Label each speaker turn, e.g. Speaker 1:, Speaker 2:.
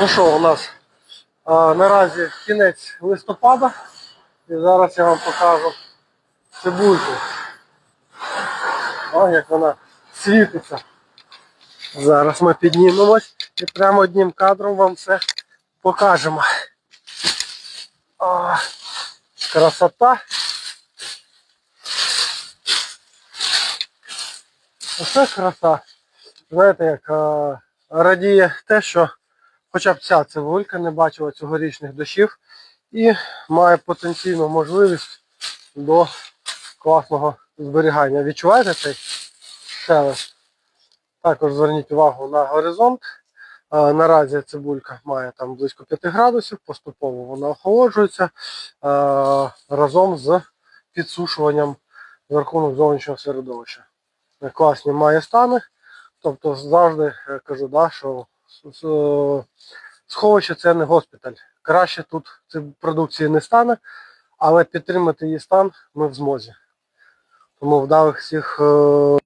Speaker 1: Ну що, у нас а, наразі кінець листопада. І зараз я вам покажу цибульку. О, як вона світиться. Зараз ми піднімемось і прямо одним кадром вам все покажемо. О, красота. Оце краса. Знаєте, як а, радіє те, що хоча б ця цибулька не бачила цьогорічних дощів і має потенційну можливість до класного зберігання. Відчуваєте цей шелест? Також зверніть увагу на горизонт. Наразі цибулька має там близько 5 градусів, поступово вона охолоджується разом з підсушуванням за рахунок зовнішнього середовища. Е, Класні має стани. Тобто завжди е, кажу, да, що сховище це не госпіталь. Краще тут продукції не стане, але підтримати її стан ми в змозі. Тому вдалих всіх е,